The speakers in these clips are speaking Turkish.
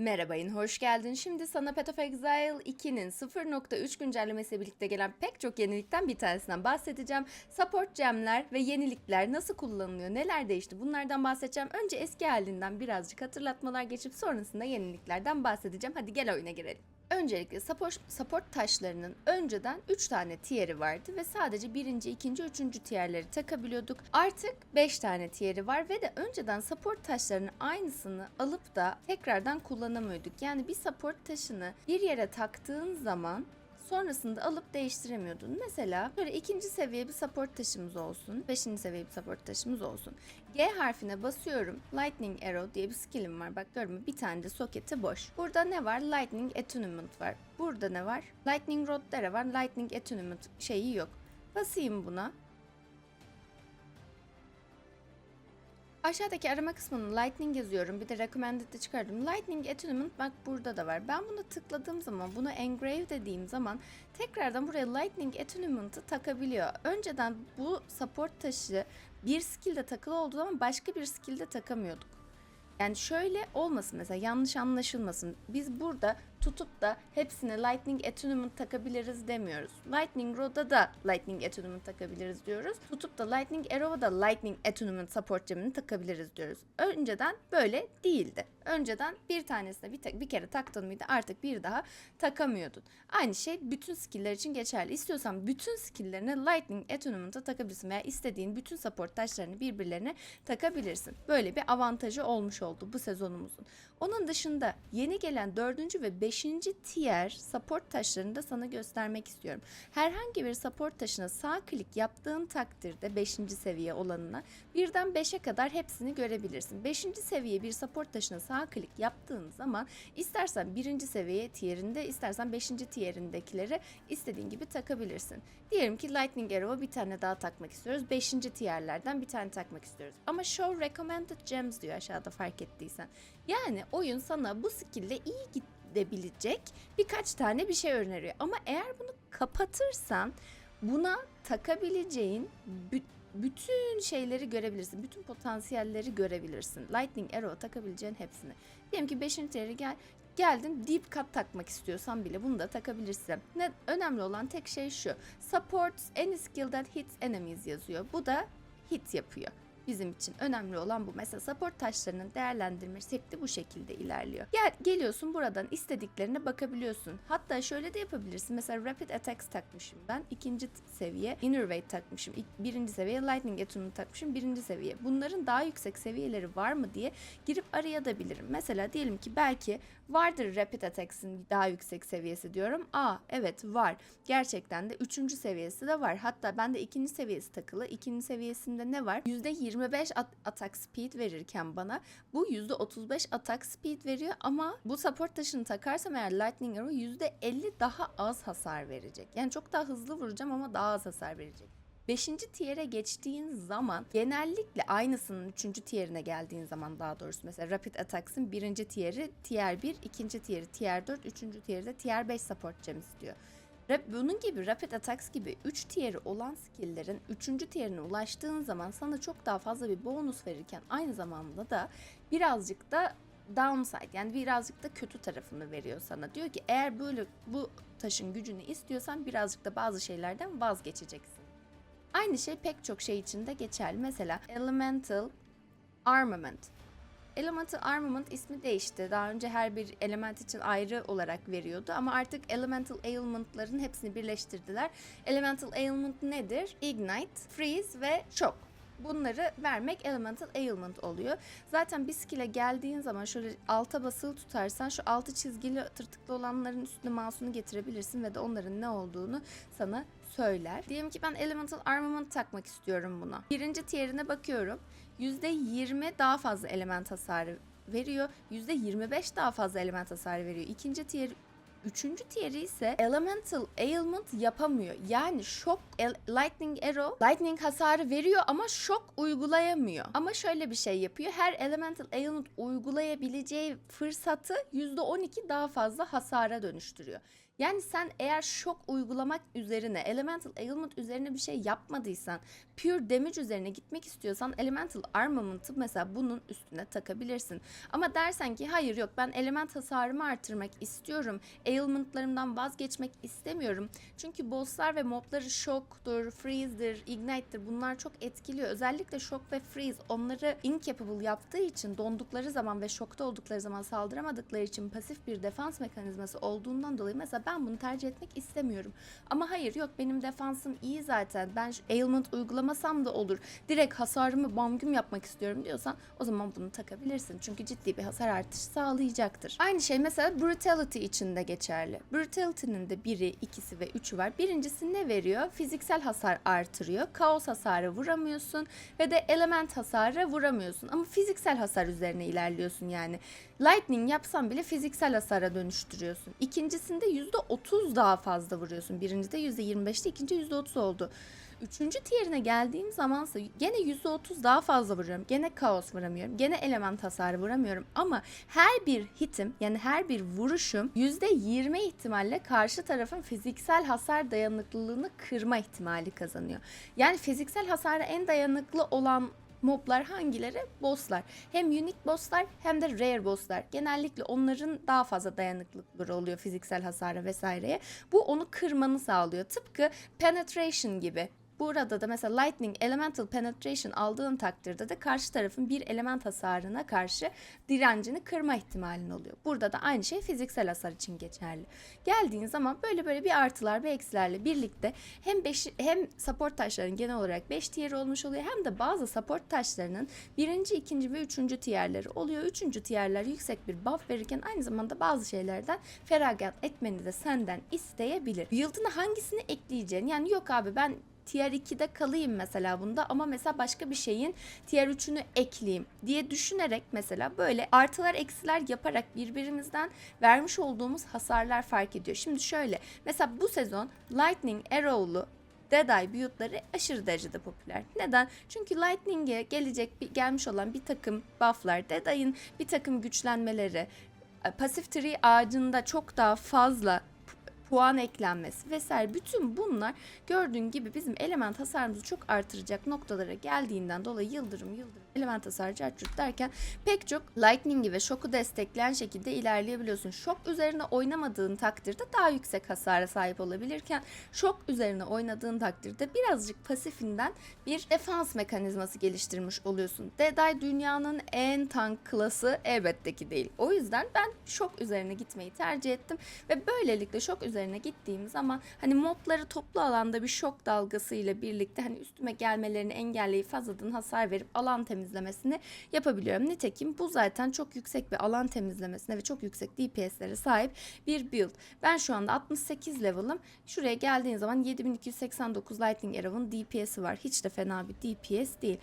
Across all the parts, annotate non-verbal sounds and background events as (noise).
Merhaba yine hoş geldin. Şimdi sana Path of Exile 2'nin 0.3 güncellemesiyle birlikte gelen pek çok yenilikten bir tanesinden bahsedeceğim. Support gemler ve yenilikler nasıl kullanılıyor, neler değişti bunlardan bahsedeceğim. Önce eski halinden birazcık hatırlatmalar geçip sonrasında yeniliklerden bahsedeceğim. Hadi gel oyuna girelim. Öncelikle support, support taşlarının önceden 3 tane tier'i vardı ve sadece 1. 2. 3. tier'leri takabiliyorduk. Artık 5 tane tier'i var ve de önceden support taşlarının aynısını alıp da tekrardan kullanamıyorduk. Yani bir support taşını bir yere taktığın zaman sonrasında alıp değiştiremiyordun. Mesela böyle ikinci seviye bir support taşımız olsun, beşinci seviye bir support taşımız olsun. G harfine basıyorum. Lightning Arrow diye bir skillim var. Bak gördün mü? Bir tane de soketi boş. Burada ne var? Lightning Attunement var. Burada ne var? Lightning Rod Dere var. Lightning Attunement şeyi yok. Basayım buna. Aşağıdaki arama kısmına Lightning yazıyorum. Bir de Recommended'de çıkardım. Lightning Attunement bak burada da var. Ben bunu tıkladığım zaman, bunu Engrave dediğim zaman tekrardan buraya Lightning Attunement'ı takabiliyor. Önceden bu support taşı bir skill'de takılı olduğu zaman başka bir skill'de takamıyorduk. Yani şöyle olmasın mesela yanlış anlaşılmasın. Biz burada tutup da hepsine Lightning Attunement takabiliriz demiyoruz. Lightning Rod'a da Lightning Attunement takabiliriz diyoruz. Tutup da Lightning Arrow'a da Lightning Attunement Support gemini takabiliriz diyoruz. Önceden böyle değildi. Önceden bir tanesine bir, tek, bir kere taktın mıydı artık bir daha takamıyordun. Aynı şey bütün skill'ler için geçerli. İstiyorsan bütün skill'lerine Lightning Attunement'a takabilirsin veya istediğin bütün support taşlarını birbirlerine takabilirsin. Böyle bir avantajı olmuş oldu bu sezonumuzun. Onun dışında yeni gelen dördüncü ve beşinci tier support taşlarını da sana göstermek istiyorum. Herhangi bir support taşına sağ klik yaptığın takdirde 5. seviye olanına birden 5'e kadar hepsini görebilirsin. 5. seviye bir support taşına sağ klik yaptığın zaman istersen 1. seviye tierinde istersen 5. tierindekileri istediğin gibi takabilirsin. Diyelim ki Lightning Arrow'a bir tane daha takmak istiyoruz. 5. tierlerden bir tane takmak istiyoruz. Ama Show Recommended Gems diyor aşağıda fark ettiysen. Yani oyun sana bu skill'le iyi gidebilecek birkaç tane bir şey öneriyor. Ama eğer bunu kapatırsan buna takabileceğin bütün şeyleri görebilirsin. Bütün potansiyelleri görebilirsin. Lightning Arrow takabileceğin hepsini. Diyelim ki 5. tiyeri gel geldin deep cut takmak istiyorsan bile bunu da takabilirsin. Ne önemli olan tek şey şu. Supports any skill that hits enemies yazıyor. Bu da hit yapıyor bizim için önemli olan bu. Mesela support taşlarının değerlendirme şekli bu şekilde ilerliyor. Gel, geliyorsun buradan istediklerine bakabiliyorsun. Hatta şöyle de yapabilirsin. Mesela Rapid Attacks takmışım ben. ikinci seviye Innervate takmışım. Birinci seviye Lightning Attunement takmışım. Birinci seviye. Bunların daha yüksek seviyeleri var mı diye girip arayabilirim. Mesela diyelim ki belki vardır Rapid Attacks'in daha yüksek seviyesi diyorum. Aa evet var. Gerçekten de üçüncü seviyesi de var. Hatta bende ikinci seviyesi takılı. İkinci seviyesinde ne var? %25 at- attack speed verirken bana bu %35 attack speed veriyor ama bu support taşını takarsam eğer Lightning Arrow %50 daha az hasar verecek. Yani çok daha hızlı vuracağım ama daha az hasar verecek. Beşinci tier'e geçtiğin zaman genellikle aynısının üçüncü tier'ine geldiğin zaman daha doğrusu mesela Rapid Attacks'ın birinci tier'i tier 1, ikinci tier'i tier 4, üçüncü tier'i de tier 5 support gem istiyor. Bunun gibi Rapid Attacks gibi 3 tier'i olan skill'lerin 3. tier'ine ulaştığın zaman sana çok daha fazla bir bonus verirken aynı zamanda da birazcık da downside yani birazcık da kötü tarafını veriyor sana. Diyor ki eğer böyle bu taşın gücünü istiyorsan birazcık da bazı şeylerden vazgeçeceksin. Aynı şey pek çok şey için de geçerli. Mesela Elemental Armament. Elemental Armament ismi değişti. Daha önce her bir element için ayrı olarak veriyordu ama artık Elemental Ailment'ların hepsini birleştirdiler. Elemental Ailment nedir? Ignite, Freeze ve Shock. Bunları vermek Elemental Ailment oluyor. Zaten bir skill'e geldiğin zaman şöyle alta basılı tutarsan şu altı çizgili tırtıklı olanların üstüne mouse'unu getirebilirsin ve de onların ne olduğunu sana söyler. Diyelim ki ben Elemental Armament takmak istiyorum buna. Birinci tierine bakıyorum. %20 daha fazla element hasarı veriyor. %25 daha fazla element hasarı veriyor. İkinci tier Üçüncü tieri ise Elemental Ailment yapamıyor. Yani El- Lightning Arrow Lightning hasarı veriyor ama Shock uygulayamıyor. Ama şöyle bir şey yapıyor. Her Elemental Ailment uygulayabileceği fırsatı %12 daha fazla hasara dönüştürüyor. Yani sen eğer şok uygulamak üzerine, elemental ailment üzerine bir şey yapmadıysan, pure damage üzerine gitmek istiyorsan elemental armament'ı mesela bunun üstüne takabilirsin. Ama dersen ki hayır yok ben element hasarımı artırmak istiyorum. Ailment'larımdan vazgeçmek istemiyorum. Çünkü bosslar ve mobları şoktur, freeze'dir, ignite'dir bunlar çok etkiliyor. Özellikle şok ve freeze onları incapable yaptığı için dondukları zaman ve şokta oldukları zaman saldıramadıkları için pasif bir defans mekanizması olduğundan dolayı mesela ben bunu tercih etmek istemiyorum. Ama hayır yok benim defansım iyi zaten. Ben şu ailment uygulamasam da olur. Direkt hasarımı bam güm yapmak istiyorum diyorsan o zaman bunu takabilirsin. Çünkü ciddi bir hasar artışı sağlayacaktır. Aynı şey mesela brutality için de geçerli. Brutality'nin de biri, ikisi ve üçü var. Birincisi ne veriyor? Fiziksel hasar artırıyor. Kaos hasarı vuramıyorsun ve de element hasarı vuramıyorsun. Ama fiziksel hasar üzerine ilerliyorsun yani. Lightning yapsan bile fiziksel hasara dönüştürüyorsun. İkincisinde %30 daha fazla vuruyorsun. Birincide %25'ti, ikinci %30 oldu. Üçüncü tierine geldiğim zamansa gene %30 daha fazla vuruyorum. Gene kaos vuramıyorum. Gene element hasarı vuramıyorum. Ama her bir hitim yani her bir vuruşum %20 ihtimalle karşı tarafın fiziksel hasar dayanıklılığını kırma ihtimali kazanıyor. Yani fiziksel hasara en dayanıklı olan moblar hangileri? Bosslar. Hem unique bosslar hem de rare bosslar. Genellikle onların daha fazla dayanıklılıkları oluyor fiziksel hasara vesaireye. Bu onu kırmanı sağlıyor. Tıpkı penetration gibi. Burada da mesela Lightning Elemental Penetration aldığın takdirde de karşı tarafın bir element hasarına karşı direncini kırma ihtimalin oluyor. Burada da aynı şey fiziksel hasar için geçerli. Geldiğin zaman böyle böyle bir artılar ve eksilerle birlikte hem beş, hem support taşların genel olarak 5 tier olmuş oluyor hem de bazı support taşlarının birinci, ikinci ve üçüncü tierleri oluyor. Üçüncü tierler yüksek bir buff verirken aynı zamanda bazı şeylerden feragat etmeni de senden isteyebilir. Yıldına hangisini ekleyeceksin? Yani yok abi ben tier 2'de kalayım mesela bunda ama mesela başka bir şeyin tier 3'ünü ekleyeyim diye düşünerek mesela böyle artılar eksiler yaparak birbirimizden vermiş olduğumuz hasarlar fark ediyor. Şimdi şöyle mesela bu sezon Lightning Arrow'lu Deadeye build'ları aşırı derecede popüler. Neden? Çünkü Lightning'e gelecek gelmiş olan bir takım buff'lar, Deadeye'in bir takım güçlenmeleri, e, pasif tree ağacında çok daha fazla puan eklenmesi vesaire. Bütün bunlar gördüğün gibi bizim element hasarımızı çok artıracak noktalara geldiğinden dolayı yıldırım yıldırım element hasarı çarçurt derken pek çok lightning'i ve şoku destekleyen şekilde ilerleyebiliyorsun. Şok üzerine oynamadığın takdirde daha yüksek hasara sahip olabilirken şok üzerine oynadığın takdirde birazcık pasifinden bir defans mekanizması geliştirmiş oluyorsun. Deadeye dünyanın en tank klası elbette ki değil. O yüzden ben şok üzerine gitmeyi tercih ettim ve böylelikle şok üzerine gittiğim zaman hani mobları toplu alanda bir şok dalgası ile birlikte hani üstüme gelmelerini engelleyip fazladan hasar verip alan temizlemesini yapabiliyorum. Nitekim bu zaten çok yüksek bir alan temizlemesine ve çok yüksek DPS'lere sahip bir build. Ben şu anda 68 level'ım. Şuraya geldiğin zaman 7289 Lightning Arrow'un DPS'i var. Hiç de fena bir DPS değil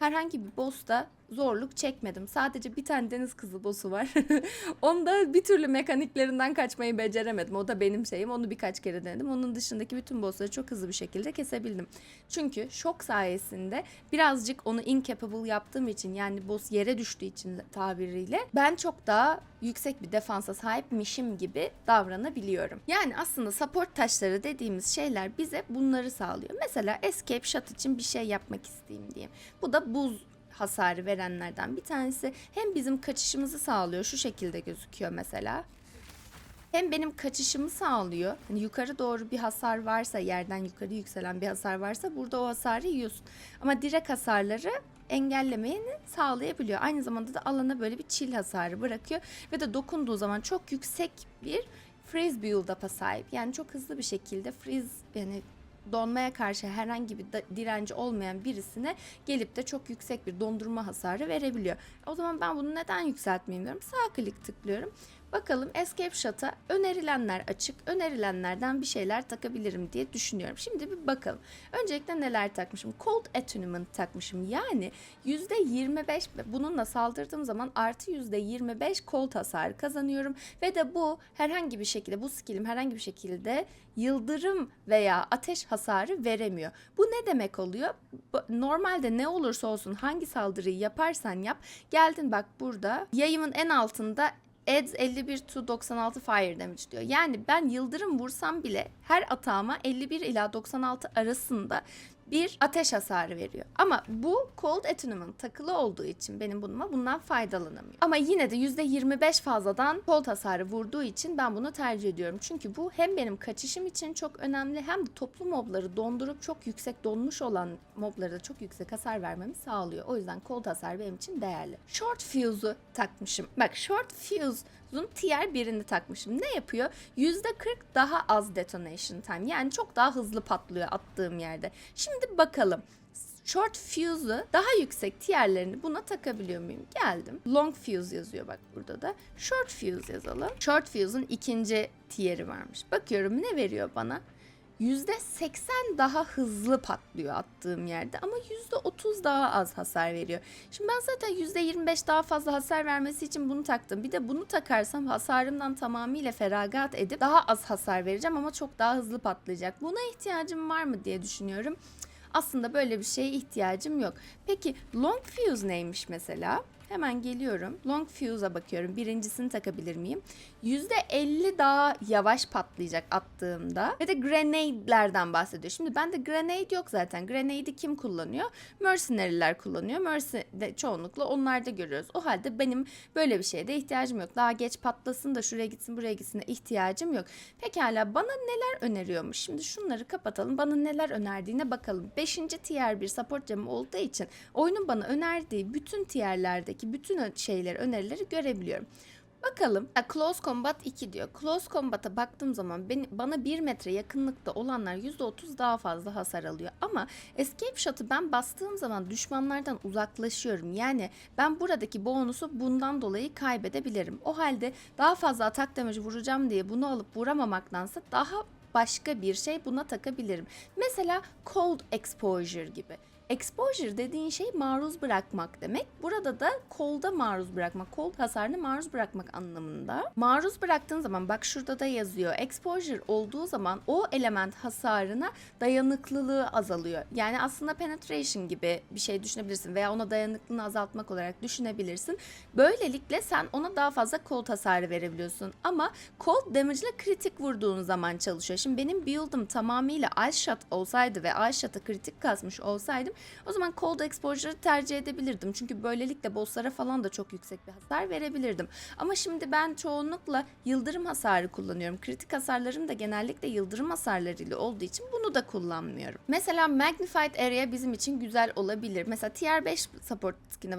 herhangi bir boss'ta zorluk çekmedim. Sadece bir tane deniz kızı boss'u var. (laughs) Onda bir türlü mekaniklerinden kaçmayı beceremedim. O da benim şeyim. Onu birkaç kere denedim. Onun dışındaki bütün boss'ları çok hızlı bir şekilde kesebildim. Çünkü şok sayesinde birazcık onu incapable yaptığım için yani boss yere düştüğü için tabiriyle ben çok daha yüksek bir defansa sahipmişim gibi davranabiliyorum. Yani aslında support taşları dediğimiz şeyler bize bunları sağlıyor. Mesela escape shot için bir şey yapmak isteyeyim diyeyim. Bu da buz hasarı verenlerden bir tanesi. Hem bizim kaçışımızı sağlıyor. Şu şekilde gözüküyor mesela. Hem benim kaçışımı sağlıyor. Hani yukarı doğru bir hasar varsa, yerden yukarı yükselen bir hasar varsa burada o hasarı yiyorsun. Ama direkt hasarları engellemeni sağlayabiliyor. Aynı zamanda da alana böyle bir chill hasarı bırakıyor ve de dokunduğu zaman çok yüksek bir freeze build-up'a sahip. Yani çok hızlı bir şekilde freeze yani donmaya karşı herhangi bir direnci olmayan birisine gelip de çok yüksek bir dondurma hasarı verebiliyor. O zaman ben bunu neden yükseltmeyeyim diyorum. Sağ klik tıklıyorum. Bakalım Escape Shot'a önerilenler açık. Önerilenlerden bir şeyler takabilirim diye düşünüyorum. Şimdi bir bakalım. Öncelikle neler takmışım? Cold Attunement takmışım. Yani %25 bununla saldırdığım zaman artı %25 cold hasarı kazanıyorum. Ve de bu herhangi bir şekilde bu skillim herhangi bir şekilde yıldırım veya ateş hasarı veremiyor. Bu ne demek oluyor? Normalde ne olursa olsun hangi saldırıyı yaparsan yap geldin bak burada yayımın en altında adds 51 to 96 fire damage diyor. Yani ben yıldırım vursam bile her atağıma 51 ila 96 arasında bir ateş hasarı veriyor. Ama bu Cold Attunement takılı olduğu için benim bununla bundan faydalanamıyorum. Ama yine de %25 fazladan Cold hasarı vurduğu için ben bunu tercih ediyorum. Çünkü bu hem benim kaçışım için çok önemli hem de toplu mobları dondurup çok yüksek donmuş olan moblara da çok yüksek hasar vermemi sağlıyor. O yüzden Cold hasar benim için değerli. Short Fuse'u takmışım. Bak Short Fuse'un tier birini takmışım. Ne yapıyor? %40 daha az detonation time. Yani çok daha hızlı patlıyor attığım yerde. Şimdi bakalım. Short fuse'u daha yüksek tierlerini buna takabiliyor muyum? Geldim. Long fuse yazıyor bak burada da. Short fuse yazalım. Short fuse'un ikinci tieri varmış. Bakıyorum ne veriyor bana? %80 daha hızlı patlıyor attığım yerde ama %30 daha az hasar veriyor. Şimdi ben zaten %25 daha fazla hasar vermesi için bunu taktım. Bir de bunu takarsam hasarımdan tamamıyla feragat edip daha az hasar vereceğim ama çok daha hızlı patlayacak. Buna ihtiyacım var mı diye düşünüyorum. Aslında böyle bir şeye ihtiyacım yok. Peki long fuse neymiş mesela? Hemen geliyorum. Long fuse'a bakıyorum. Birincisini takabilir miyim? %50 daha yavaş patlayacak attığımda. Ve de grenade'lerden bahsediyor. Şimdi bende grenade yok zaten. Grenade'i kim kullanıyor? Mercenary'ler kullanıyor. Mercenary çoğunlukla onlarda görüyoruz. O halde benim böyle bir şeye de ihtiyacım yok. Daha geç patlasın da şuraya gitsin buraya gitsin de ihtiyacım yok. Pekala bana neler öneriyormuş? Şimdi şunları kapatalım. Bana neler önerdiğine bakalım. 5. tier bir support gem olduğu için oyunun bana önerdiği bütün tierlerdeki bütün şeyleri, önerileri görebiliyorum. Bakalım. Close Combat 2 diyor. Close Combat'a baktığım zaman beni, bana 1 metre yakınlıkta olanlar %30 daha fazla hasar alıyor. Ama Escape Shot'ı ben bastığım zaman düşmanlardan uzaklaşıyorum. Yani ben buradaki bonusu bundan dolayı kaybedebilirim. O halde daha fazla atak damage vuracağım diye bunu alıp vuramamaktansa daha başka bir şey buna takabilirim. Mesela Cold Exposure gibi. Exposure dediğin şey maruz bırakmak demek. Burada da cold'a maruz bırakmak, cold hasarını maruz bırakmak anlamında. Maruz bıraktığın zaman bak şurada da yazıyor. Exposure olduğu zaman o element hasarına dayanıklılığı azalıyor. Yani aslında penetration gibi bir şey düşünebilirsin veya ona dayanıklılığını azaltmak olarak düşünebilirsin. Böylelikle sen ona daha fazla cold hasarı verebiliyorsun. Ama cold damage ile kritik vurduğun zaman çalışıyor. Şimdi benim build'ım tamamıyla ice shot olsaydı ve ice shot'a kritik kasmış olsaydım o zaman cold exposure'ı tercih edebilirdim. Çünkü böylelikle bosslara falan da çok yüksek bir hasar verebilirdim. Ama şimdi ben çoğunlukla yıldırım hasarı kullanıyorum. Kritik hasarlarım da genellikle yıldırım hasarlarıyla olduğu için bunu da kullanmıyorum. Mesela Magnified Area bizim için güzel olabilir. Mesela Tier 5 support skin'e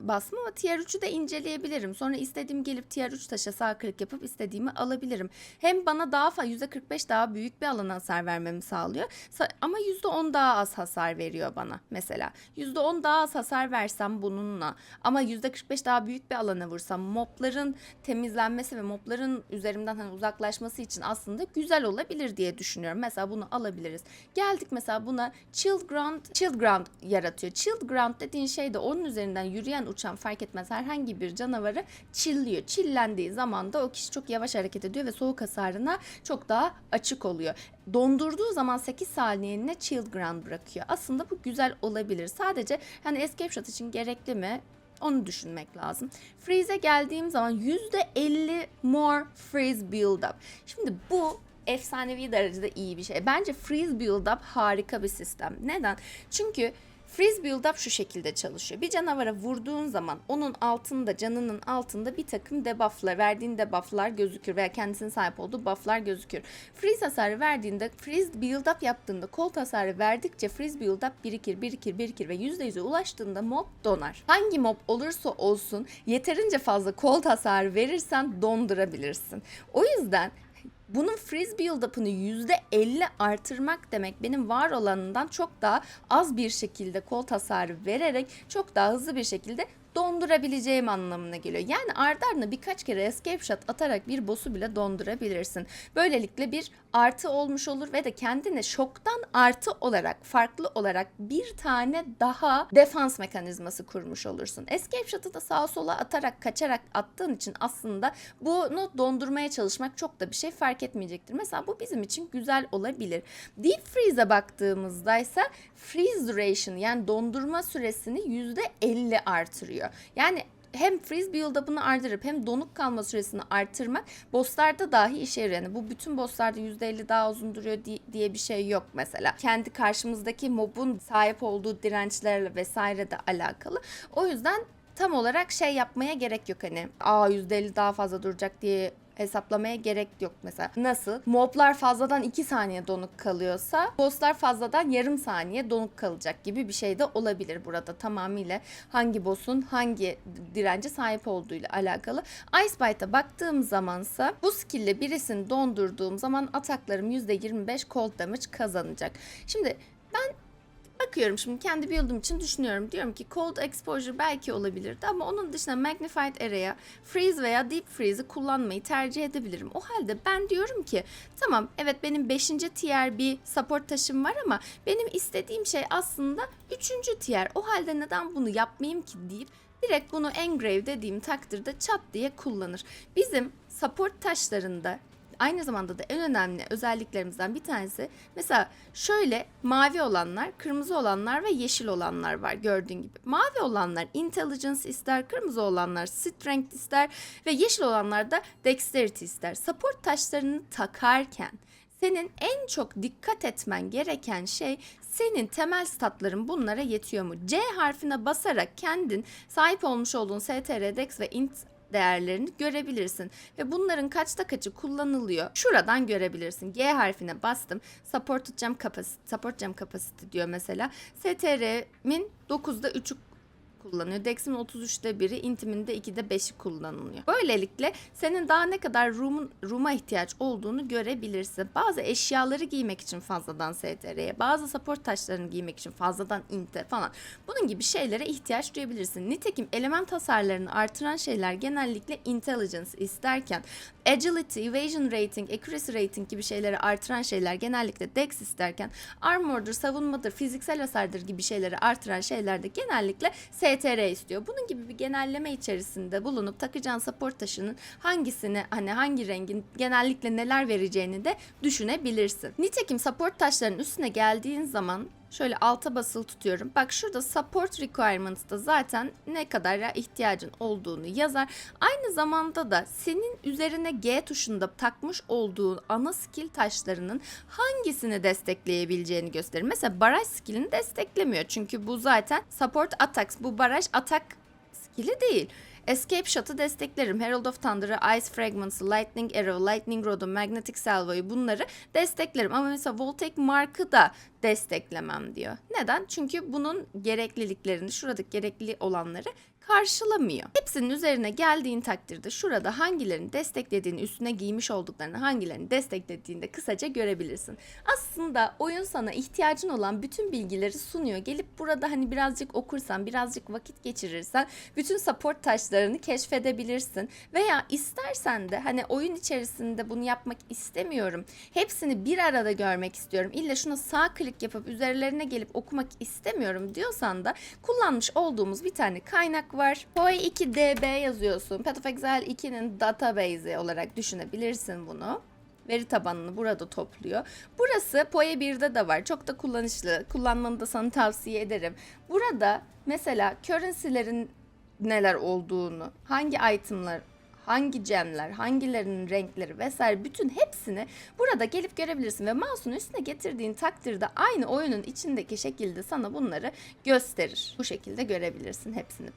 bastım ama Tier 3'ü de inceleyebilirim. Sonra istediğim gelip Tier 3 taşa sağ klik yapıp istediğimi alabilirim. Hem bana daha fazla %45 daha büyük bir alana hasar vermemi sağlıyor. Sa- Ama %10 daha az hasar veriyor bana mesela. %10 daha az hasar versem bununla ama %45 daha büyük bir alana vursam mobların temizlenmesi ve mobların üzerimden hani uzaklaşması için aslında güzel olabilir diye düşünüyorum. Mesela bunu alabiliriz. Geldik mesela buna Chill Ground, Chill Ground yaratıyor. Chill Ground dediğin şey de onun üzerinden yürüyen uçan fark etmez herhangi bir canavarı chilliyor. Chillendiği zaman da o kişi çok yavaş hareket ediyor ve soğuk hasarına çok daha açık oluyor dondurduğu zaman 8 saniyeliğine chill ground bırakıyor. Aslında bu güzel olabilir. Sadece hani escape shot için gerekli mi? Onu düşünmek lazım. Freeze'e geldiğim zaman %50 more freeze build up. Şimdi bu efsanevi derecede iyi bir şey. Bence freeze build up harika bir sistem. Neden? Çünkü Freeze build up şu şekilde çalışıyor. Bir canavara vurduğun zaman onun altında, canının altında bir takım debufflar, verdiğin debufflar gözükür veya kendisinin sahip olduğu bufflar gözükür. Freeze hasarı verdiğinde, freeze build up yaptığında, cold hasarı verdikçe freeze build up birikir, birikir, birikir ve %100'e ulaştığında mob donar. Hangi mob olursa olsun yeterince fazla cold hasarı verirsen dondurabilirsin. O yüzden bunun freeze build up'ını %50 artırmak demek benim var olanından çok daha az bir şekilde kol tasarruf vererek çok daha hızlı bir şekilde dondurabileceğim anlamına geliyor. Yani ardı ardına birkaç kere escape shot atarak bir boss'u bile dondurabilirsin. Böylelikle bir artı olmuş olur ve de kendine şoktan artı olarak farklı olarak bir tane daha defans mekanizması kurmuş olursun. Escape shot'ı da sağa sola atarak kaçarak attığın için aslında bunu dondurmaya çalışmak çok da bir şey fark etmeyecektir. Mesela bu bizim için güzel olabilir. Deep freeze'e baktığımızda ise freeze duration yani dondurma süresini %50 artırıyor. Yani hem freeze build-up'ını artırıp hem donuk kalma süresini artırmak bosslarda dahi işe yarıyor. Yani bu bütün bosslarda %50 daha uzun duruyor di- diye bir şey yok mesela. Kendi karşımızdaki mobun sahip olduğu dirençlerle vesaire de alakalı. O yüzden tam olarak şey yapmaya gerek yok hani. Aa %50 daha fazla duracak diye hesaplamaya gerek yok mesela. Nasıl? Moblar fazladan 2 saniye donuk kalıyorsa bosslar fazladan yarım saniye donuk kalacak gibi bir şey de olabilir burada. Tamamıyla hangi boss'un hangi dirence sahip olduğuyla alakalı. Ice Bite'a baktığım zamansa bu skill'le birisini dondurduğum zaman ataklarım %25 cold damage kazanacak. Şimdi ben bakıyorum şimdi kendi build'im için düşünüyorum. Diyorum ki cold exposure belki olabilirdi ama onun dışında magnified araya freeze veya deep freeze'i kullanmayı tercih edebilirim. O halde ben diyorum ki tamam evet benim 5. tier bir support taşım var ama benim istediğim şey aslında 3. tier. O halde neden bunu yapmayayım ki deyip direkt bunu engrave dediğim takdirde çat diye kullanır. Bizim support taşlarında aynı zamanda da en önemli özelliklerimizden bir tanesi mesela şöyle mavi olanlar, kırmızı olanlar ve yeşil olanlar var gördüğün gibi. Mavi olanlar intelligence ister, kırmızı olanlar strength ister ve yeşil olanlar da dexterity ister. Support taşlarını takarken senin en çok dikkat etmen gereken şey senin temel statların bunlara yetiyor mu? C harfine basarak kendin sahip olmuş olduğun STR, Dex ve int değerlerini görebilirsin. Ve bunların kaçta kaçı kullanılıyor? Şuradan görebilirsin. G harfine bastım. Support jam capacity, support jam capacity diyor mesela. STR'min 9'da 3'ü kullanıyor. Dex'imin 33'te 1'i, Intim'in de 2'de 5'i kullanılıyor. Böylelikle senin daha ne kadar room'un room'a ihtiyaç olduğunu görebilirsin. Bazı eşyaları giymek için fazladan STR'ye, bazı support taşlarını giymek için fazladan Int'e falan. Bunun gibi şeylere ihtiyaç duyabilirsin. Nitekim element hasarlarını artıran şeyler genellikle intelligence isterken agility, evasion rating, accuracy rating gibi şeyleri artıran şeyler genellikle dex isterken armor'dur, savunmadır, fiziksel hasardır gibi şeyleri artıran şeyler de genellikle STR istiyor. Bunun gibi bir genelleme içerisinde bulunup takacağın support taşının hangisini hani hangi rengin genellikle neler vereceğini de düşünebilirsin. Nitekim support taşlarının üstüne geldiğin zaman Şöyle alta basılı tutuyorum. Bak şurada support requirements'ta zaten ne kadar ihtiyacın olduğunu yazar. Aynı zamanda da senin üzerine G tuşunda takmış olduğun ana skill taşlarının hangisini destekleyebileceğini gösterir. Mesela baraj skillini desteklemiyor. Çünkü bu zaten support attacks. Bu baraj atak skill'i değil. Escape Shot'ı desteklerim. Herald of Thunder'ı, Ice Fragments'ı, Lightning Arrow, Lightning Rod'u, Magnetic Salvo'yu bunları desteklerim. Ama mesela Voltaic Mark'ı da desteklemem diyor. Neden? Çünkü bunun gerekliliklerini, şuradaki gerekli olanları karşılamıyor. Hepsinin üzerine geldiğin takdirde şurada hangilerini desteklediğini, üstüne giymiş olduklarını hangilerini desteklediğini de kısaca görebilirsin. Aslında oyun sana ihtiyacın olan bütün bilgileri sunuyor. Gelip burada hani birazcık okursan, birazcık vakit geçirirsen bütün support taşlarını keşfedebilirsin. Veya istersen de hani oyun içerisinde bunu yapmak istemiyorum. Hepsini bir arada görmek istiyorum. İlla şuna sağ klik yapıp üzerlerine gelip okumak istemiyorum diyorsan da kullanmış olduğumuz bir tane kaynak var. POE2DB yazıyorsun. Path of Exile 2'nin database'i olarak düşünebilirsin bunu veri tabanını burada topluyor. Burası POE 1'de de var. Çok da kullanışlı. Kullanmanı da sana tavsiye ederim. Burada mesela currency'lerin neler olduğunu, hangi itemlar hangi gemler, hangilerinin renkleri vesaire bütün hepsini burada gelip görebilirsin ve mouse'un üstüne getirdiğin takdirde aynı oyunun içindeki şekilde sana bunları gösterir. Bu şekilde görebilirsin hepsini.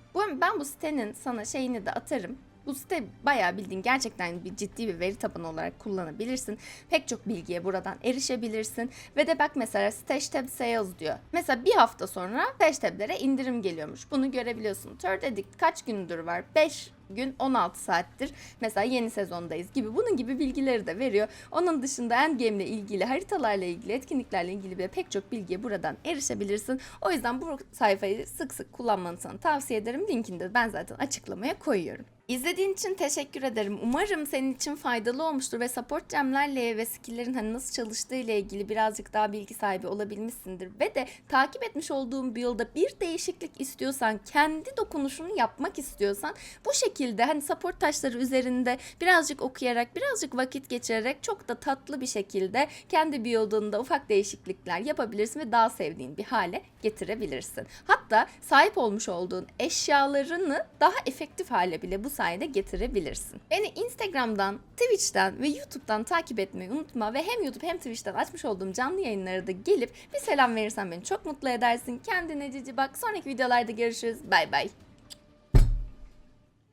Ben bu sitenin sana şeyini de atarım. Bu site bayağı bildiğin gerçekten bir ciddi bir veri tabanı olarak kullanabilirsin. Pek çok bilgiye buradan erişebilirsin. Ve de bak mesela Stash Tab Sales diyor. Mesela bir hafta sonra Stash Tab'lere indirim geliyormuş. Bunu görebiliyorsun. Third Edict kaç gündür var? 5 gün 16 saattir mesela yeni sezondayız gibi bunun gibi bilgileri de veriyor. Onun dışında endgame ile ilgili haritalarla ilgili etkinliklerle ilgili de pek çok bilgiye buradan erişebilirsin. O yüzden bu sayfayı sık sık kullanmanı sana tavsiye ederim. Linkini de ben zaten açıklamaya koyuyorum. İzlediğin için teşekkür ederim. Umarım senin için faydalı olmuştur ve support gemlerle ve skill'lerin hani nasıl çalıştığı ile ilgili birazcık daha bilgi sahibi olabilmişsindir. Ve de takip etmiş olduğum build'a bir değişiklik istiyorsan, kendi dokunuşunu yapmak istiyorsan bu şekilde hani support taşları üzerinde birazcık okuyarak, birazcık vakit geçirerek çok da tatlı bir şekilde kendi biyodunda ufak değişiklikler yapabilirsin ve daha sevdiğin bir hale getirebilirsin. Hatta sahip olmuş olduğun eşyalarını daha efektif hale bile bu sayede getirebilirsin. Beni Instagram'dan, Twitch'ten ve YouTube'dan takip etmeyi unutma ve hem YouTube hem Twitch'ten açmış olduğum canlı yayınlara da gelip bir selam verirsen beni çok mutlu edersin. Kendine cici bak. Sonraki videolarda görüşürüz. Bay bay.